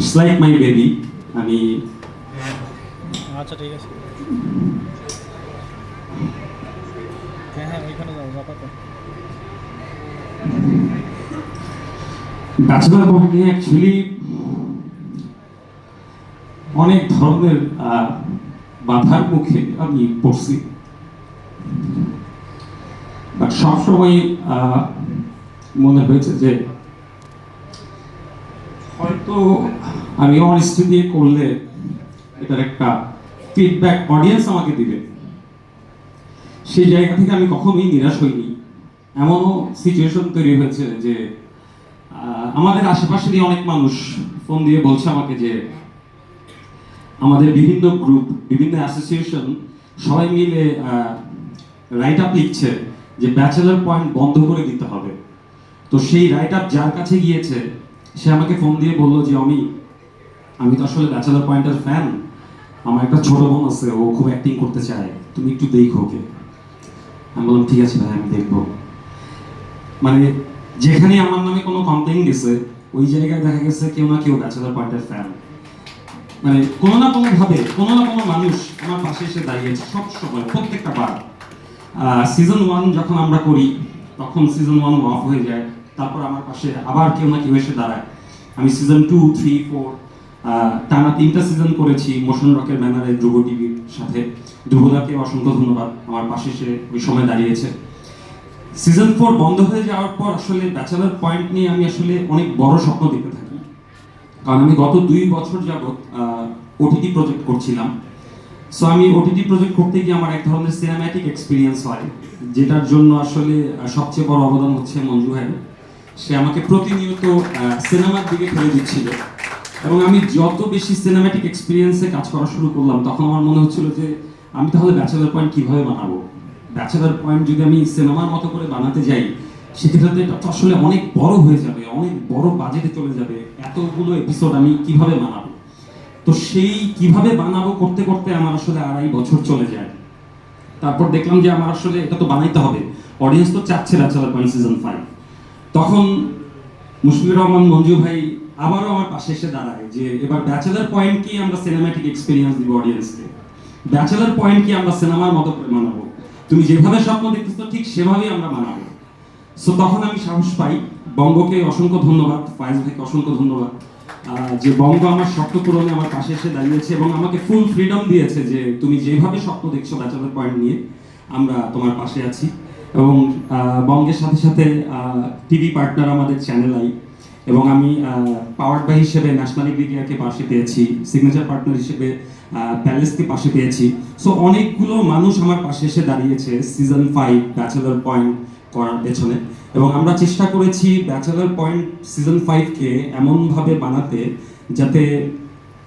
It's like my baby আমি আচ্ছা ঠিক আছে। হ্যাঁ হ্যাঁ ওইখানে যাব আপাতত ব্যাচেলার পয়েন্ট নিয়ে অ্যাকচুয়ালি অনেক ধরনের আহ, বাধার মুখে আমি পড়ছি। বাট সবসময় মনে হয়েছে যে হয়তো আমি অনেস্টি দিয়ে করলে এটার একটা ফিডব্যাক অডিয়েন্স আমাকে দিবে। সেই জায়গা থেকে আমি কখনোই নিরাশ হইনি। এমনও সিচুয়েশন তৈরি হয়েছে যে আমাদের আশেপাশেরই অনেক মানুষ ফোন দিয়ে বলছে আমাকে যে, আমাদের বিভিন্ন গ্রুপ বিভিন্ন অ্যাসোসিয়েশন সবাই মিলে রাইট আপ লিখছে যে ব্যাচেলার পয়েন্ট বন্ধ করে দিতে হবে। তো সেই রাইট আপ যার কাছে গিয়েছে সে আমাকে ফোন দিয়ে বলল যে আমি আমি তো আসলে ব্যাচেলার পয়েন্টের ফ্যান আমার একটা ছোট বোন আছে, ও খুব অ্যাক্টিং করতে চায়। তুমি একটু দেখো ওকে। আমি বললাম, ঠিক আছে ভাই, আমি দেখব। মানে যেখানে আমার নামে কোনো কমপ্লেইন গেছে, ওই জায়গায় দেখা গেছে কেউ না কেউ ব্যাচেলার পয়েন্টের ফ্যান মানে কোনো না কোনো ভাবে কোনো না কোনো মানুষ আমার পাশে এসে দাঁড়িয়েছে সব সময়, প্রত্যেকটা বার। সিজন ওয়ান যখন আমরা করি, তখন সিজন ওয়ান অফ হয়ে যায়। তারপর আমার পাশে আবার কেউ না কেউ এসে দাঁড়ায়। আমি সিজন টু থ্রি ফোর টানা তিনটা সিজন করেছি মোশন রকের ব্যানারে ধ্রুব টিভির সাথে। ধ্রুবদাকে অসংখ্য ধন্যবাদ। আমার পাশে এসে ওই সময় দাঁড়িয়েছে। সিজন ফোর বন্ধ হয়ে যাওয়ার পর আসলে ব্যাচেলার পয়েন্ট নিয়ে আমি আসলে অনেক বড় স্বপ্ন দেখতে থাকি। কারণ আমি গত দুই বছর যাবৎ ওটিটি প্রজেক্ট করছিলাম। সো আমি ওটিটি প্রজেক্ট করতে গিয়ে আমার এক ধরনের সিনেম্যাটিক এক্সপিরিয়েন্স হয়, যেটার জন্য আসলে সবচেয়ে বড় অবদান হচ্ছে মঞ্জু ভাই। সে আমাকে প্রতিনিয়ত সিনেমার দিকে ফেলে দিচ্ছিল। এবং আমি যত বেশি সিনেম্যাটিক এক্সপিরিয়েন্সে কাজ করা শুরু করলাম, তখন আমার মনে হচ্ছিল যে, আমি তাহলে ব্যাচেলার পয়েন্ট কীভাবে বানাবো? ব্যাচেলার পয়েন্ট যদি আমি সিনেমার মতো করে বানাতে যাই, সেক্ষেত্রে এটা আসলে অনেক বড় হয়ে যাবে, অনেক বড় বাজেটে চলে যাবে, এতগুলো এপিসোড আমি কীভাবে বানাবো? তো সেই কীভাবে বানাবো করতে করতে আমার আসলে আড়াই বছর চলে যায়। তারপর দেখলাম যে আমার আসলে এটা তো বানাইতে হবে। অডিয়েন্স তো চাচ্ছে ব্যাচেলার পয়েন্ট সিজন ফাইভ তখন মুশফিকুর রহমান মঞ্জু ভাই আবারও আমার পাশে এসে দাঁড়ায় যে এবার ব্যাচেলার পয়েন্ট কি আমরা সিনেম্যাটিক এক্সপিরিয়েন্স দিব অডিয়েন্সকে ব্যাচেলার পয়েন্ট কি আমরা সিনেমার মতো করে মানাবো? তুমি যেভাবে স্বপ্ন দেখতেছো ঠিক সেভাবেই আমরা মানাবো। সো তখন আমি সাহস পাই। বঙ্গকে অসংখ্য ধন্যবাদ, ফায়েজ ভাইকে অসংখ্য ধন্যবাদ। যে বঙ্গ আমার স্বপ্ন পূরণে আমার পাশে এসে দাঁড়িয়েছে এবং আমাকে ফুল ফ্রিডম দিয়েছে যে তুমি যেভাবে স্বপ্ন দেখছ ব্যাচেলার পয়েন্ট নিয়ে, আমরা তোমার পাশে আছি। এবং বঙ্গের সাথে সাথে টিভি পার্টনার আমাদের চ্যানেল আই। এবং আমি পাওয়ার বাই হিসেবে ন্যাশনাল মিডিয়াকে পাশে পেয়েছি, সিগনেচার পার্টনার হিসেবে প্যালেসকে পাশে পেয়েছি। সো অনেকগুলো মানুষ আমার পাশে এসে দাঁড়িয়েছে সিজন ফাইভ ব্যাচেলার পয়েন্ট করার পেছনে। এবং আমরা চেষ্টা করেছি ব্যাচেলার পয়েন্ট সিজন ফাইভকে এমনভাবে বানাতে যাতে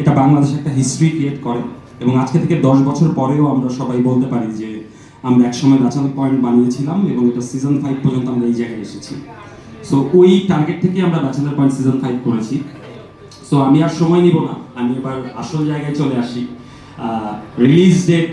এটা বাংলাদেশে একটা হিস্ট্রি ক্রিয়েট করে। এবং আজকে থেকে দশ বছর পরেও আমরা সবাই বলতে পারি যে আমরা একসময় ব্যাচেলার পয়েন্ট বানিয়েছিলাম এবং এটা সিজন ফাইভ পর্যন্ত আমরা এই জায়গায় এসেছি। সো ওই টার্গেট থেকে আমরা ব্যাচেলার পয়েন্ট সিজন ফাইভ করেছি। সো আমি আর সময় নিব না। আমি এবার আসল জায়গায় চলে আসি। Release date